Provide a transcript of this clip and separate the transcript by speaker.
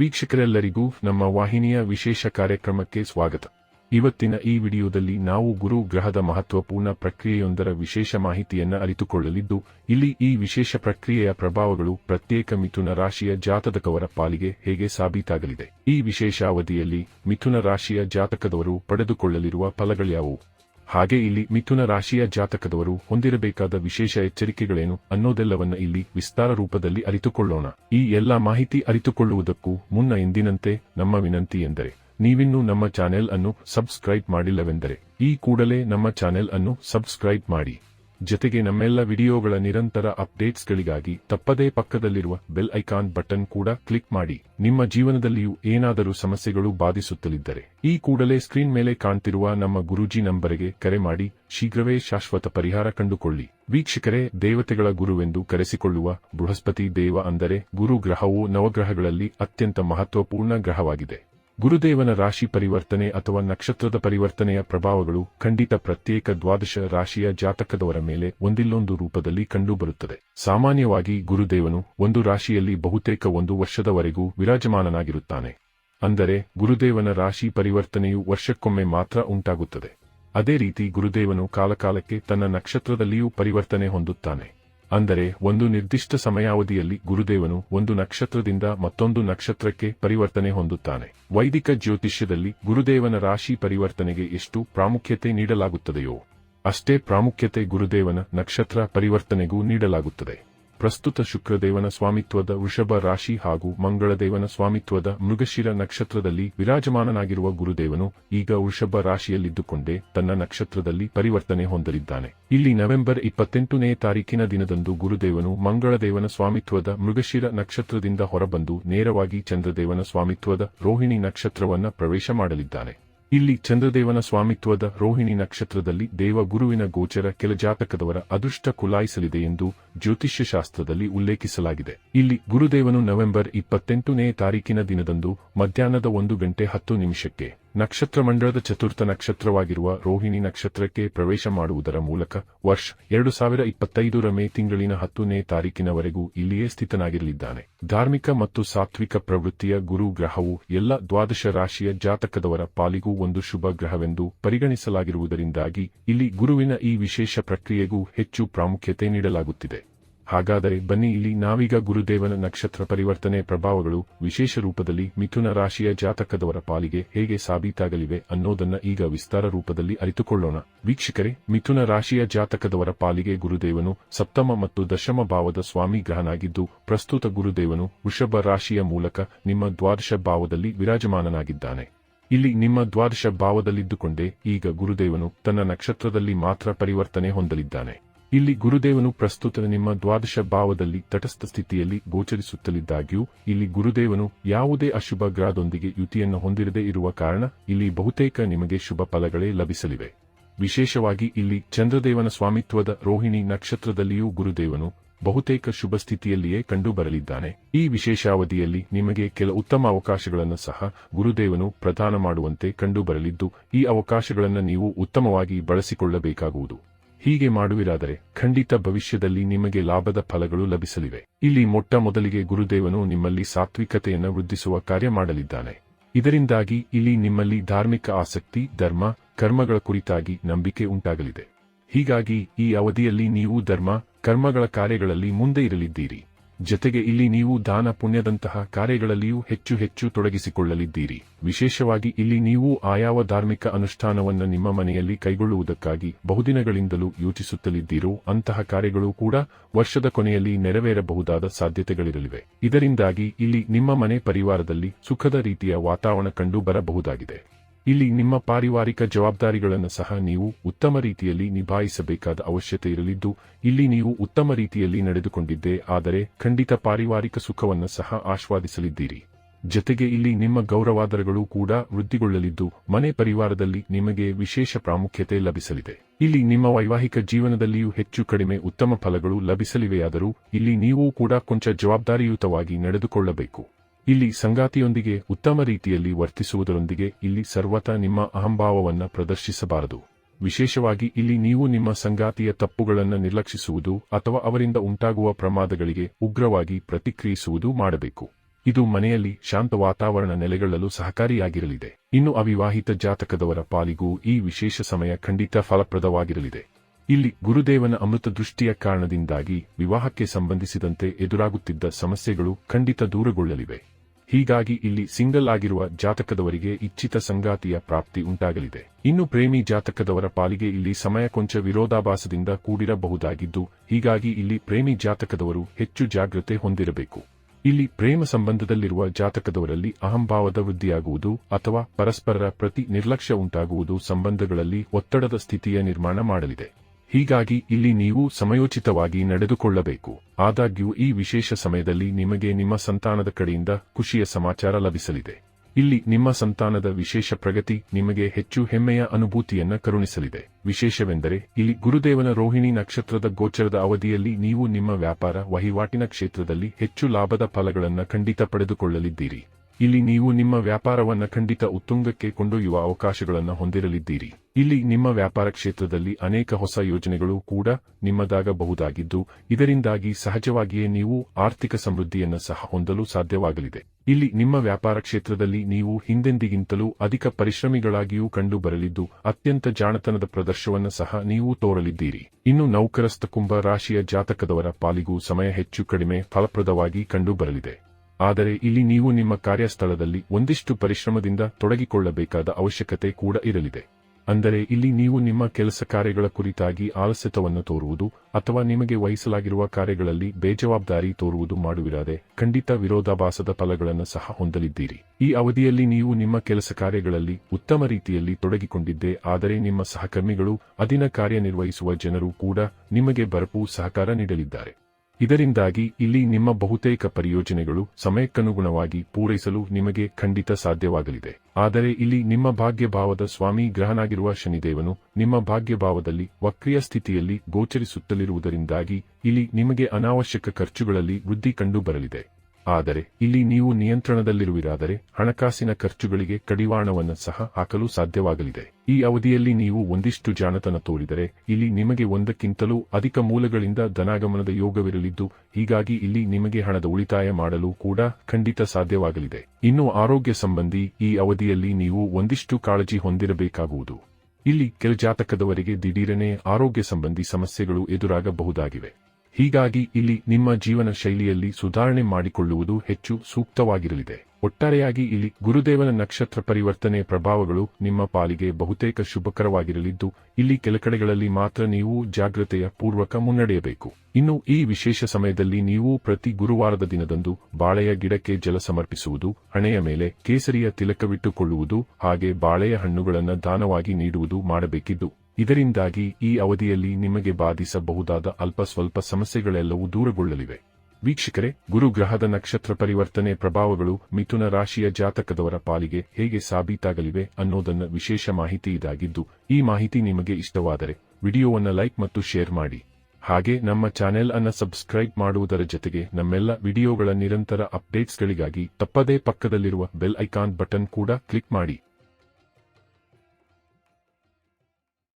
Speaker 1: ವೀಕ್ಷಕರೆಲ್ಲರಿಗೂ ನಮ್ಮ ವಾಹಿನಿಯ ವಿಶೇಷ ಕಾರ್ಯಕ್ರಮಕ್ಕೆ ಸ್ವಾಗತ. ಇವತ್ತಿನ ಈ ವಿಡಿಯೋದಲ್ಲಿ ನಾವು ಗುರು ಗ್ರಹದ ಮಹತ್ವಪೂರ್ಣ ಪ್ರಕ್ರಿಯೆಯೊಂದರ ವಿಶೇಷ ಮಾಹಿತಿಯನ್ನು ಅರಿತುಕೊಳ್ಳಲಿದ್ದು, ಇಲ್ಲಿ ಈ ವಿಶೇಷ ಪ್ರಕ್ರಿಯೆಯ ಪ್ರಭಾವಗಳು ಪ್ರತ್ಯೇಕ ಮಿಥುನ ರಾಶಿಯ ಜಾತಕವರ ಪಾಲಿಗೆ ಹೇಗೆ ಸಾಬೀತಾಗಲಿದೆ. ಈ ವಿಶೇಷ ಅವಧಿಯಲ್ಲಿ ಮಿಥುನ ರಾಶಿಯ ಜಾತಕದವರು ಪಡೆದುಕೊಳ್ಳಲಿರುವ ಫಲಗಳ್ಯಾವುವು ಹಾಗೆ ಇಲ್ಲಿ ಮಿಥುನ ರಾಶಿಯ ಜಾತಕದವರು ಹೊಂದಿರಬೇಕಾದ ವಿಶೇಷ ಎಚ್ಚರಿಕೆಗಳೇನು ಅನ್ನೋದೆಲ್ಲವನ್ನ ಇಲ್ಲಿ ವಿಸ್ತಾರ ರೂಪದಲ್ಲಿ ಅರಿತುಕೊಳ್ಳೋಣ. ಈ ಎಲ್ಲಾ ಮಾಹಿತಿ ಅರಿತುಕೊಳ್ಳುವುದಕ್ಕೂ ಮುನ್ನ ಎಂದಿನಂತೆ ನಮ್ಮ ವಿನಂತಿ ಎಂದರೆ, ನೀವಿನ್ನೂ ನಮ್ಮ ಚಾನೆಲ್ ಅನ್ನು ಸಬ್ಸ್ಕ್ರೈಬ್ ಮಾಡಿಲ್ಲವೆಂದರೆ, ಈ ಕೂಡಲೇ ನಮ್ಮ ಚಾನೆಲ್ ಅನ್ನು ಸಬ್ಸ್ಕ್ರೈಬ್ ಮಾಡಿ. ಜೊತೆಗೆ ನಮ್ಮೆಲ್ಲ ವಿಡಿಯೋಗಳ ನಿರಂತರ ಅಪ್ಡೇಟ್ಸ್ಗಳಿಗಾಗಿ ತಪ್ಪದೇ ಪಕ್ಕದಲ್ಲಿರುವ ಬೆಲ್ ಐಕಾನ್ ಬಟನ್ ಕೂಡ ಕ್ಲಿಕ್ ಮಾಡಿ. ನಿಮ್ಮ ಜೀವನದಲ್ಲಿಯೂ ಏನಾದರೂ ಸಮಸ್ಯೆಗಳು ಬಾಧಿಸುತ್ತಲಿದ್ದರೆ ಈ ಕೂಡಲೇ ಸ್ಕ್ರೀನ್ ಮೇಲೆ ಕಾಣ್ತಿರುವ ನಮ್ಮ ಗುರೂಜಿ ನಂಬರಿಗೆ ಕರೆ ಮಾಡಿ. ಶೀಘ್ರವೇ ಶಾಶ್ವತ ಪರಿಹಾರ ಕಂಡುಕೊಳ್ಳಿ. ವೀಕ್ಷಕರೇ, ದೇವತೆಗಳ ಗುರುವೆಂದು ಕರೆಸಿಕೊಳ್ಳುವ ಬೃಹಸ್ಪತಿ ದೇವ ಅಂದರೆ ಗುರು ಗ್ರಹವು ನವಗ್ರಹಗಳಲ್ಲಿ ಅತ್ಯಂತ ಮಹತ್ವಪೂರ್ಣ ಗ್ರಹವಾಗಿದೆ. ಗುರುದೇವನ ರಾಶಿ ಪರಿವರ್ತನೆ ಅಥವಾ ನಕ್ಷತ್ರದ ಪರಿವರ್ತನೆಯ ಪ್ರಭಾವಗಳು ಖಂಡಿತ ಪ್ರತ್ಯೇಕ ದ್ವಾದಶ ರಾಶಿಯ ಜಾತಕದವರ ಮೇಲೆ ಒಂದಿಲ್ಲೊಂದು ರೂಪದಲ್ಲಿ ಕಂಡುಬರುತ್ತದೆ. ಸಾಮಾನ್ಯವಾಗಿ ಗುರುದೇವನು ಒಂದು ರಾಶಿಯಲ್ಲಿ ಬಹುತೇಕ ಒಂದು ವರ್ಷದವರೆಗೂ ವಿರಾಜಮಾನನಾಗಿರುತ್ತಾನೆ. ಅಂದರೆ ಗುರುದೇವನ ರಾಶಿ ಪರಿವರ್ತನೆಯು ವರ್ಷಕ್ಕೊಮ್ಮೆ ಮಾತ್ರ ಉಂಟಾಗುತ್ತದೆ. ಅದೇ ರೀತಿ ಗುರುದೇವನು ಕಾಲಕಾಲಕ್ಕೆ ತನ್ನ ನಕ್ಷತ್ರದಲ್ಲಿಯೂ ಪರಿವರ್ತನೆ ಹೊಂದುತ್ತಾನೆ. ಅಂದರೆ ಒಂದು ನಿರ್ದಿಷ್ಟ ಸಮಯಾವಧಿಯಲ್ಲಿ ಗುರುದೇವನು ಒಂದು ನಕ್ಷತ್ರದಿಂದ ಮತ್ತೊಂದು ನಕ್ಷತ್ರಕ್ಕೆ ಪರಿವರ್ತನೆ ಹೊಂದುತ್ತಾನೆ. ವೈದಿಕ ಜ್ಯೋತಿಷ್ಯದಲ್ಲಿ ಗುರುದೇವನ ರಾಶಿ ಪರಿವರ್ತನೆಗೆ ಎಷ್ಟು ಪ್ರಾಮುಖ್ಯತೆ ನೀಡಲಾಗುತ್ತದೆಯೋ, ಅಷ್ಟೇ ಪ್ರಾಮುಖ್ಯತೆ ಗುರುದೇವನ ನಕ್ಷತ್ರ ಪರಿವರ್ತನೆಗೂ ನೀಡಲಾಗುತ್ತದೆ. ಪ್ರಸ್ತುತ ಶುಕ್ರದೇವನ ಸ್ವಾಮಿತ್ವದ ವೃಷಭ ರಾಶಿ ಹಾಗೂ ಮಂಗಳದೇವನ ಸ್ವಾಮಿತ್ವದ ಮೃಗಶಿರ ನಕ್ಷತ್ರದಲ್ಲಿ ವಿರಾಜಮಾನನಾಗಿರುವ ಗುರುದೇವನು ಈಗ ವೃಷಭ ರಾಶಿಯಲ್ಲಿದ್ದುಕೊಂಡೇ ತನ್ನ ನಕ್ಷತ್ರದಲ್ಲಿ ಪರಿವರ್ತನೆ ಹೊಂದಲಿದ್ದಾನೆ. ಇಲ್ಲಿ ನವೆಂಬರ್ ಇಪ್ಪತ್ತೆಂಟನೇ ತಾರೀಕಿನ ದಿನದಂದು ಗುರುದೇವನು ಮಂಗಳದೇವನ ಸ್ವಾಮಿತ್ವದ ಮೃಗಶಿರ ನಕ್ಷತ್ರದಿಂದ ಹೊರಬಂದು ನೇರವಾಗಿ ಚಂದ್ರದೇವನ ಸ್ವಾಮಿತ್ವದ ರೋಹಿಣಿ ನಕ್ಷತ್ರವನ್ನ ಪ್ರವೇಶ ಮಾಡಲಿದ್ದಾನೆ. ಇಲ್ಲಿ ಚಂದ್ರದೇವನ ಸ್ವಾಮಿತ್ವದ ರೋಹಿಣಿ ನಕ್ಷತ್ರದಲ್ಲಿ ದೇವ ಗುರುವಿನ ಗೋಚರ ಕೆಲ ಜಾತಕದವರ ಅದೃಷ್ಟ ಕುಲಾಯಿಸಲಿದೆ ಎಂದು ಜ್ಯೋತಿಷ್ಯ ಶಾಸ್ತ್ರದಲ್ಲಿ ಉಲ್ಲೇಖಿಸಲಾಗಿದೆ. ಇಲ್ಲಿ ಗುರುದೇವನು ನವೆಂಬರ್ ಇಪ್ಪತ್ತೆಂಟನೇ ತಾರೀಕಿನ ದಿನದಂದು ಮಧ್ಯಾಹ್ನದ ಒಂದು ಗಂಟೆ ಹತ್ತು ನಿಮಿಷಕ್ಕೆ ನಕ್ಷತ್ರ ಮಂಡಳದ ಚತುರ್ಥ ನಕ್ಷತ್ರವಾಗಿರುವ ರೋಹಿಣಿ ನಕ್ಷತ್ರಕ್ಕೆ ಪ್ರವೇಶ ಮಾಡುವುದರ ಮೂಲಕ ವರ್ಷ ಎರಡು ಸಾವಿರ ಇಪ್ಪತ್ತೈದರ ಮೇ ತಿಂಗಳಿನ ಹತ್ತನೇ ತಾರೀಕಿನವರೆಗೂ ಇಲ್ಲಿಯೇ ಸ್ಥಿತನಾಗಿರಲಿದ್ದಾನೆ. ಧಾರ್ಮಿಕ ಮತ್ತು ಸಾತ್ವಿಕ ಪ್ರವೃತ್ತಿಯ ಗುರು ಗ್ರಹವು ಎಲ್ಲ ದ್ವಾದಶ ರಾಶಿಯ ಜಾತಕದವರ ಪಾಲಿಗೂ ಒಂದು ಶುಭ ಗ್ರಹವೆಂದು ಪರಿಗಣಿಸಲಾಗಿರುವುದರಿಂದಾಗಿ ಇಲ್ಲಿ ಗುರುವಿನ ಈ ವಿಶೇಷ ಪ್ರಕ್ರಿಯೆಗೂ ಹೆಚ್ಚು ಪ್ರಾಮುಖ್ಯತೆ ನೀಡಲಾಗುತ್ತಿದೆ. ಹಾಗಾದರೆ ಬನ್ನಿ ಇಲ್ಲಿ ನಾವೀಗ ಗುರುದೇವನ ನಕ್ಷತ್ರ ಪರಿವರ್ತನೆ ಪ್ರಭಾವಗಳು, ವಿಶೇಷ ರೂಪದಲ್ಲಿ ಮಿಥುನ ರಾಶಿಯ ಜಾತಕದವರ ಪಾಲಿಗೆ ಹೇಗೆ ಸಾಬೀತಾಗಲಿವೆ ಅನ್ನೋದನ್ನ ಈಗ ವಿಸ್ತಾರ ರೂಪದಲ್ಲಿ ಅರಿತುಕೊಳ್ಳೋಣ. ವೀಕ್ಷಕರೇ, ಮಿಥುನ ರಾಶಿಯ ಜಾತಕದವರ ಪಾಲಿಗೆ ಗುರುದೇವನು ಸಪ್ತಮ ಮತ್ತು ದಶಮ ಭಾವದ ಸ್ವಾಮಿ ಗ್ರಹನಾಗಿದ್ದು, ಪ್ರಸ್ತುತ ಗುರುದೇವನು ವೃಷಭ ರಾಶಿಯ ಮೂಲಕ ನಿಮ್ಮ ದ್ವಾದಶ ಭಾವದಲ್ಲಿ ವಿರಾಜಮಾನನಾಗಿದ್ದಾನೆ. ಇಲ್ಲಿ ನಿಮ್ಮ ದ್ವಾದಶ ಭಾವದಲ್ಲಿದ್ದುಕೊಂಡೇ ಈಗ ಗುರುದೇವನು ತನ್ನ ನಕ್ಷತ್ರದಲ್ಲಿ ಮಾತ್ರ ಪರಿವರ್ತನೆ ಹೊಂದಲಿದ್ದಾನೆ. ಇಲ್ಲಿ ಗುರುದೇವನು ಪ್ರಸ್ತುತ ನಿಮ್ಮ ದ್ವಾದಶ ಭಾವದಲ್ಲಿ ತಟಸ್ಥ ಸ್ಥಿತಿಯಲ್ಲಿ ಗೋಚರಿಸುತ್ತಲಿದ್ದಾಗ್ಯೂ, ಇಲ್ಲಿ ಗುರುದೇವನು ಯಾವುದೇ ಅಶುಭ ಗ್ರಹದೊಂದಿಗೆ ಯುತಿಯನ್ನು ಹೊಂದಿರದೇ ಇರುವ ಕಾರಣ ಇಲ್ಲಿ ಬಹುತೇಕ ನಿಮಗೆ ಶುಭ ಫಲಗಳೇ ಲಭಿಸಲಿವೆ. ವಿಶೇಷವಾಗಿ ಇಲ್ಲಿ ಚಂದ್ರದೇವನ ಸ್ವಾಮಿತ್ವದ ರೋಹಿಣಿ ನಕ್ಷತ್ರದಲ್ಲಿಯೂ ಗುರುದೇವನು ಬಹುತೇಕ ಶುಭ ಸ್ಥಿತಿಯಲ್ಲಿಯೇ ಕಂಡುಬರಲಿದ್ದಾನೆ. ಈ ವಿಶೇಷಾವಧಿಯಲ್ಲಿ ನಿಮಗೆ ಕೆಲ ಉತ್ತಮ ಅವಕಾಶಗಳನ್ನು ಸಹ ಗುರುದೇವನು ಪ್ರದಾನ ಮಾಡುವಂತೆ ಕಂಡುಬರಲಿದ್ದು, ಈ ಅವಕಾಶಗಳನ್ನು ನೀವು ಉತ್ತಮವಾಗಿ ಬಳಸಿಕೊಳ್ಳಬೇಕಾಗುವುದು. ಹೀಗೆ ಮಾಡುವಿರಾದರೆ ಖಂಡಿತ ಭವಿಷ್ಯದಲ್ಲಿ ನಿಮಗೆ ಲಾಭದ ಫಲಗಳು ಲಭಿಸಲಿವೆ. ಇಲ್ಲಿ ಮೊಟ್ಟ ಮೊದಲಿಗೆ ಗುರುದೇವನು ನಿಮ್ಮಲ್ಲಿ ಸಾತ್ವಿಕತೆಯನ್ನು ವೃದ್ಧಿಸುವ ಕಾರ್ಯ ಮಾಡಲಿದ್ದಾನೆ. ಇದರಿಂದಾಗಿ ಇಲ್ಲಿ ನಿಮ್ಮಲ್ಲಿ ಧಾರ್ಮಿಕ ಆಸಕ್ತಿ, ಧರ್ಮ, ಕರ್ಮಗಳ ಕುರಿತಾಗಿ ನಂಬಿಕೆ ಉಂಟಾಗಲಿದೆ. ಹೀಗಾಗಿ ಈ ಅವಧಿಯಲ್ಲಿ ನೀವು ಧರ್ಮ, ಕರ್ಮಗಳ ಕಾರ್ಯಗಳಲ್ಲಿ ಮುಂದೆ ಇರಲಿದ್ದೀರಿ. ಜತೆಗೆ ಇಲ್ಲಿ ನೀವು ದಾನ ಪುಣ್ಯದಂತಹ ಕಾರ್ಯಗಳಲ್ಲಿಯೂ ಹೆಚ್ಚು ಹೆಚ್ಚು ತೊಡಗಿಸಿಕೊಳ್ಳಲಿದ್ದೀರಿ. ವಿಶೇಷವಾಗಿ ಇಲ್ಲಿ ನೀವು ಆಯಾವ ಧಾರ್ಮಿಕ ಅನುಷ್ಠಾನವನ್ನು ನಿಮ್ಮ ಮನೆಯಲ್ಲಿ ಕೈಗೊಳ್ಳುವುದಕ್ಕಾಗಿ ಬಹುದಿನಗಳಿಂದಲೂ ಯೋಚಿಸುತ್ತಲಿದ್ದೀರೋ ಅಂತಹ ಕಾರ್ಯಗಳು ಕೂಡ ವರ್ಷದ ಕೊನೆಯಲ್ಲಿ ನೆರವೇರಬಹುದಾದ ಸಾಧ್ಯತೆಗಳಿರಲಿವೆ. ಇದರಿಂದಾಗಿ ಇಲ್ಲಿ ನಿಮ್ಮ ಮನೆ ಪರಿವಾರದಲ್ಲಿ ಸುಖದ ರೀತಿಯ ವಾತಾವರಣ ಕಂಡು ಬರಬಹುದಾಗಿದೆ. ಇಲ್ಲಿ ನಿಮ್ಮ ಪಾರಿವಾರಿಕ ಜವಾಬ್ದಾರಿಗಳನ್ನು ಸಹ ನೀವು ಉತ್ತಮ ರೀತಿಯಲ್ಲಿ ನಿಭಾಯಿಸಬೇಕಾದ ಅವಶ್ಯತೆ ಇರಲಿದ್ದು, ಇಲ್ಲಿ ನೀವು ಉತ್ತಮ ರೀತಿಯಲ್ಲಿ ನಡೆದುಕೊಂಡಿದ್ದೆ, ಆದರೆ ಖಂಡಿತ ಪಾರಿವಾರಿಕ ಸುಖವನ್ನು ಸಹ ಆಸ್ವಾದಿಸಲಿದ್ದೀರಿ ಜತೆಗೆ ಇಲ್ಲಿ ನಿಮ್ಮ ಗೌರವಾದರಗಳು ಕೂಡ ವೃದ್ಧಿಗೊಳ್ಳಲಿದ್ದು, ಮನೆ ಪರಿವಾರದಲ್ಲಿ ನಿಮಗೆ ವಿಶೇಷ ಪ್ರಾಮುಖ್ಯತೆ ಲಭಿಸಲಿದೆ. ಇಲ್ಲಿ ನಿಮ್ಮ ವೈವಾಹಿಕ ಜೀವನದಲ್ಲಿಯೂ ಹೆಚ್ಚು ಕಡಿಮೆ ಉತ್ತಮ ಫಲಗಳು ಲಭಿಸಲಿವೆಯಾದರೂ, ಇಲ್ಲಿ ನೀವು ಕೂಡ ಕೊಂಚ ಜವಾಬ್ದಾರಿಯುತವಾಗಿ ನಡೆದುಕೊಳ್ಳಬೇಕು. ಇಲ್ಲಿ ಸಂಗಾತಿಯೊಂದಿಗೆ ಉತ್ತಮ ರೀತಿಯಲ್ಲಿ ವರ್ತಿಸುವುದರೊಂದಿಗೆ ಇಲ್ಲಿ ಸರ್ವತಾ ನಿಮ್ಮ ಅಹಂಭಾವವನ್ನು ಪ್ರದರ್ಶಿಸಬಾರದು. ವಿಶೇಷವಾಗಿ ಇಲ್ಲಿ ನೀವು ನಿಮ್ಮ ಸಂಗಾತಿಯ ತಪ್ಪುಗಳನ್ನು ನಿರ್ಲಕ್ಷಿಸುವುದು ಅಥವಾ ಅವರಿಂದ ಉಂಟಾಗುವ ಪ್ರಮಾದಗಳಿಗೆ ಉಗ್ರವಾಗಿ ಪ್ರತಿಕ್ರಿಯಿಸುವುದು ಮಾಡಬೇಕು. ಇದು ಮನೆಯಲ್ಲಿ ಶಾಂತ ವಾತಾವರಣ ನೆಲೆಗೊಳ್ಳಲು ಸಹಕಾರಿಯಾಗಿರಲಿದೆ. ಇನ್ನು ಅವಿವಾಹಿತ ಜಾತಕದವರ ಪಾಲಿಗೂ ಈ ವಿಶೇಷ ಸಮಯ ಖಂಡಿತ ಫಲಪ್ರದವಾಗಿರಲಿದೆ. ಇಲ್ಲಿ ಗುರುದೇವನ ಅಮೃತ ದೃಷ್ಟಿಯ ಕಾರಣದಿಂದಾಗಿ ವಿವಾಹಕ್ಕೆ ಸಂಬಂಧಿಸಿದಂತೆ ಎದುರಾಗುತ್ತಿದ್ದ ಸಮಸ್ಯೆಗಳು ಖಂಡಿತ ದೂರಗೊಳ್ಳಲಿವೆ. ಹೀಗಾಗಿ ಇಲ್ಲಿ ಸಿಂಗಲ್ ಆಗಿರುವ ಜಾತಕದವರಿಗೆ ಇಚ್ಛಿತ ಸಂಗಾತಿಯ ಪ್ರಾಪ್ತಿ ಉಂಟಾಗಲಿದೆ. ಇನ್ನು ಪ್ರೇಮಿ ಜಾತಕದವರ ಪಾಲಿಗೆ ಇಲ್ಲಿ ಸಮಯ ಕೊಂಚ ವಿರೋಧಾಭಾಸದಿಂದ ಕೂಡಿರಬಹುದಾಗಿದ್ದು, ಹೀಗಾಗಿ ಇಲ್ಲಿ ಪ್ರೇಮಿ ಜಾತಕದವರು ಹೆಚ್ಚು ಜಾಗ್ರತೆ ಹೊಂದಿರಬೇಕು. ಇಲ್ಲಿ ಪ್ರೇಮ ಸಂಬಂಧದಲ್ಲಿರುವ ಜಾತಕದವರಲ್ಲಿ ಅಹಂಭಾವದ ವೃದ್ಧಿಯಾಗುವುದು ಅಥವಾ ಪರಸ್ಪರರ ಪ್ರತಿ ನಿರ್ಲಕ್ಷ್ಯ ಉಂಟಾಗುವುದು ಸಂಬಂಧಗಳಲ್ಲಿ ಒತ್ತಡದ ಸ್ಥಿತಿಯ ನಿರ್ಮಾಣ ಮಾಡಲಿದೆ. ಹೀಗಾಗಿ ಇಲ್ಲಿ ನೀವು ಸಮಯೋಚಿತವಾಗಿ ನಡೆದುಕೊಳ್ಳಬೇಕು. ಆದಾಗ್ಯೂ ಈ ವಿಶೇಷ ಸಮಯದಲ್ಲಿ ನಿಮಗೆ ನಿಮ್ಮ ಸಂತಾನದ ಕಡೆಯಿಂದ ಖುಷಿಯ ಸಮಾಚಾರ ಲಭಿಸಲಿದೆ. ಇಲ್ಲಿ ನಿಮ್ಮ ಸಂತಾನದ ವಿಶೇಷ ಪ್ರಗತಿ ನಿಮಗೆ ಹೆಚ್ಚು ಹೆಮ್ಮೆಯ ಅನುಭೂತಿಯನ್ನ ಕರುಣಿಸಲಿದೆ. ವಿಶೇಷವೆಂದರೆ ಇಲ್ಲಿ ಗುರುದೇವನ ರೋಹಿಣಿ ನಕ್ಷತ್ರದ ಗೋಚರದ ಅವಧಿಯಲ್ಲಿ ನೀವು ನಿಮ್ಮ ವ್ಯಾಪಾರ ವಹಿವಾಟಿನ ಕ್ಷೇತ್ರದಲ್ಲಿ ಹೆಚ್ಚು ಲಾಭದ ಫಲಗಳನ್ನು ಖಂಡಿತ ಪಡೆದುಕೊಳ್ಳಲಿದ್ದೀರಿ. ಇಲ್ಲಿ ನೀವು ನಿಮ್ಮ ವ್ಯಾಪಾರವನ್ನು ಖಂಡಿತ ಉತ್ತುಂಗಕ್ಕೆ ಕೊಂಡೊಯ್ಯುವ ಅವಕಾಶಗಳನ್ನು ಹೊಂದಿರಲಿದ್ದೀರಿ. ಇಲ್ಲಿ ನಿಮ್ಮ ವ್ಯಾಪಾರ ಕ್ಷೇತ್ರದಲ್ಲಿ ಅನೇಕ ಹೊಸ ಯೋಜನೆಗಳು ಕೂಡ ನಿಮ್ಮದಾಗಬಹುದಾಗಿದ್ದು, ಇದರಿಂದಾಗಿ ಸಹಜವಾಗಿಯೇ ನೀವು ಆರ್ಥಿಕ ಸಮೃದ್ಧಿಯನ್ನು ಸಹ ಹೊಂದಲು ಸಾಧ್ಯವಾಗಲಿದೆ. ಇಲ್ಲಿ ನಿಮ್ಮ ವ್ಯಾಪಾರ ಕ್ಷೇತ್ರದಲ್ಲಿ ನೀವು ಹಿಂದೆಂದಿಗಿಂತಲೂ ಅಧಿಕ ಪರಿಶ್ರಮಿಗಳಾಗಿಯೂ ಕಂಡು ಬರಲಿದ್ದು ಅತ್ಯಂತ ಜಾಣತನದ ಪ್ರದರ್ಶವನ್ನು ಸಹ ನೀವು ತೋರಲಿದ್ದೀರಿ. ಇನ್ನು ನೌಕರಸ್ಥ ಕುಂಭ ರಾಶಿಯ ಜಾತಕದವರ ಪಾಲಿಗೂ ಸಮಯ ಹೆಚ್ಚು ಕಡಿಮೆ ಫಲಪ್ರದವಾಗಿ ಕಂಡು ಬರಲಿದೆ ಆದರೆ ಇಲ್ಲಿ ನೀವು ನಿಮ್ಮ ಕಾರ್ಯಸ್ಥಳದಲ್ಲಿ ಒಂದಿಷ್ಟು ಪರಿಶ್ರಮದಿಂದ ತೊಡಗಿಕೊಳ್ಳಬೇಕಾದ ಅವಶ್ಯಕತೆ ಕೂಡ ಇರಲಿದೆ. ಅಂದರೆ ಇಲ್ಲಿ ನೀವು ನಿಮ್ಮ ಕೆಲಸ ಕಾರ್ಯಗಳ ಕುರಿತಾಗಿ ಆಲಸ್ಯತವನ್ನು ತೋರುವುದು ಅಥವಾ ನಿಮಗೆ ವಹಿಸಲಾಗಿರುವ ಕಾರ್ಯಗಳಲ್ಲಿ ಬೇಜವಾಬ್ದಾರಿ ತೋರುವುದು ಮಾಡುವಿರಾದೆ ಖಂಡಿತ ವಿರೋಧಾಭಾಸದ ಫಲಗಳನ್ನು ಸಹ ಹೊಂದಲಿದ್ದೀರಿ. ಈ ಅವಧಿಯಲ್ಲಿ ನೀವು ನಿಮ್ಮ ಕೆಲಸ ಕಾರ್ಯಗಳಲ್ಲಿ ಉತ್ತಮ ರೀತಿಯಲ್ಲಿ ತೊಡಗಿಕೊಂಡಿದ್ದೆ, ಆದರೆ ನಿಮ್ಮ ಸಹಕರ್ಮಿಗಳು ಅದಿನ ಕಾರ್ಯನಿರ್ವಹಿಸುವ ಜನರು ಕೂಡ ನಿಮಗೆ ಬರಪು ಸಹಕಾರ ನೀಡಲಿದ್ದಾರೆ. ಇದರಿಂದಾಗಿ ಇಲ್ಲಿ ನಿಮ್ಮ ಬಹುತೇಕ ಪರಿಯೋಜನೆಗಳು ಸಮಯಕ್ಕನುಗುಣವಾಗಿ ಪೂರೈಸಲು ನಿಮಗೆ ಖಂಡಿತ ಸಾಧ್ಯವಾಗಲಿದೆ. ಆದರೆ ಇಲ್ಲಿ ನಿಮ್ಮ ಭಾಗ್ಯಭಾವದ ಸ್ವಾಮಿ ಗ್ರಹನಾಗಿರುವ ಶನಿದೇವನು ನಿಮ್ಮ ಭಾಗ್ಯಭಾವದಲ್ಲಿ ವಕ್ರಿಯ ಸ್ಥಿತಿಯಲ್ಲಿ ಗೋಚರಿಸುತ್ತಲಿರುವುದರಿಂದಾಗಿ ಇಲ್ಲಿ ನಿಮಗೆ ಅನಾವಶ್ಯಕ ಖರ್ಚುಗಳಲ್ಲಿ ವೃದ್ಧಿ ಕಂಡು ಬರಲಿದೆ ಆದರೆ ಇಲ್ಲಿ ನೀವು ನಿಯಂತ್ರಣದಲ್ಲಿರುವಿರಾದರೆ ಹಣಕಾಸಿನ ಖರ್ಚುಗಳಿಗೆ ಕಡಿವಾಣವನ್ನು ಸಹ ಹಾಕಲು ಸಾಧ್ಯವಾಗಲಿದೆ. ಈ ಅವಧಿಯಲ್ಲಿ ನೀವು ಒಂದಿಷ್ಟು ಜಾಣತನ ತೋರಿದರೆ ಇಲ್ಲಿ ನಿಮಗೆ ಒಂದಕ್ಕಿಂತಲೂ ಅಧಿಕ ಮೂಲಗಳಿಂದ ಧನಾಗಮನದ ಯೋಗವಿರಲಿದ್ದು, ಹೀಗಾಗಿ ಇಲ್ಲಿ ನಿಮಗೆ ಹಣದ ಉಳಿತಾಯ ಮಾಡಲು ಕೂಡ ಖಂಡಿತ ಸಾಧ್ಯವಾಗಲಿದೆ. ಇನ್ನು ಆರೋಗ್ಯ ಸಂಬಂಧಿ ಈ ಅವಧಿಯಲ್ಲಿ ನೀವು ಒಂದಿಷ್ಟು ಕಾಳಜಿ ಹೊಂದಿರಬೇಕಾಗುವುದು. ಇಲ್ಲಿ ಕೆಲ ಜಾತಕದವರಿಗೆ ದಿಢೀರನೆ ಆರೋಗ್ಯ ಸಂಬಂಧಿ ಸಮಸ್ಯೆಗಳು ಎದುರಾಗಬಹುದಾಗಿವೆ. ಹೀಗಾಗಿ ಇಲ್ಲಿ ನಿಮ್ಮ ಜೀವನ ಶೈಲಿಯಲ್ಲಿ ಸುಧಾರಣೆ ಮಾಡಿಕೊಳ್ಳುವುದು ಹೆಚ್ಚು ಸೂಕ್ತವಾಗಿರಲಿದೆ. ಒಟ್ಟಾರೆಯಾಗಿ ಇಲ್ಲಿ ಗುರುದೇವನ ನಕ್ಷತ್ರ ಪರಿವರ್ತನೆ ಪ್ರಭಾವಗಳು ನಿಮ್ಮ ಪಾಲಿಗೆ ಬಹುತೇಕ ಶುಭಕರವಾಗಿರಲಿದ್ದು, ಇಲ್ಲಿ ಕೆಲಕಡೆಗಳಲ್ಲಿ ಮಾತ್ರ ನೀವು ಜಾಗ್ರತೆಯ ಪೂರ್ವಕ ಮುನ್ನಡೆಯಬೇಕು. ಇನ್ನು ಈ ವಿಶೇಷ ಸಮಯದಲ್ಲಿ ನೀವು ಪ್ರತಿ ಗುರುವಾರದ ದಿನದಂದು ಬಾಳೆಯ ಗಿಡಕ್ಕೆ ಜಲ ಸಮರ್ಪಿಸುವುದು, ಹಣೆಯ ಮೇಲೆ ಕೇಸರಿಯ ತಿಲಕವಿಟ್ಟುಕೊಳ್ಳುವುದು ಹಾಗೆ ಬಾಳೆಯ ಹಣ್ಣುಗಳನ್ನು ದಾನವಾಗಿ ನೀಡುವುದು ಮಾಡಬೇಕಿದ್ದು. ಇದರಿಂದಾಗಿ ಈ ಅವಧಿಯಲ್ಲಿ ನಿಮಗೆ ಬಾಧಿಸಬಹುದಾದ ಅಲ್ಪ ಸ್ವಲ್ಪ ಸಮಸ್ಯೆಗಳೆಲ್ಲವೂ ದೂರಗೊಳ್ಳಲಿವೆ. ವೀಕ್ಷಕರೇ, ಗುರುಗ್ರಹದ ನಕ್ಷತ್ರ ಪರಿವರ್ತನೆ ಪ್ರಭಾವಗಳು ಮಿಥುನ ರಾಶಿಯ ಜಾತಕದವರ ಪಾಲಿಗೆ ಹೇಗೆ ಸಾಬೀತಾಗಲಿವೆ ಅನ್ನೋದನ್ನ ವಿಶೇಷ ಮಾಹಿತಿ ಇದಾಗಿದ್ದು, ಈ ಮಾಹಿತಿ ನಿಮಗೆ ಇಷ್ಟವಾದರೆ ವಿಡಿಯೋವನ್ನು ಲೈಕ್ ಮತ್ತು ಶೇರ್ ಮಾಡಿ. ಹಾಗೆ ನಮ್ಮ ಚಾನೆಲ್ ಅನ್ನ ಸಬ್ಸ್ಕ್ರೈಬ್ ಮಾಡುವುದರ ಜೊತೆಗೆ ನಮ್ಮೆಲ್ಲ ವಿಡಿಯೋಗಳ ನಿರಂತರ ಅಪ್ಡೇಟ್ಸ್ಗಳಿಗಾಗಿ ತಪ್ಪದೇ ಪಕ್ಕದಲ್ಲಿರುವ ಬೆಲ್ ಐಕಾನ್ ಬಟನ್ ಕೂಡ ಕ್ಲಿಕ್ ಮಾಡಿ.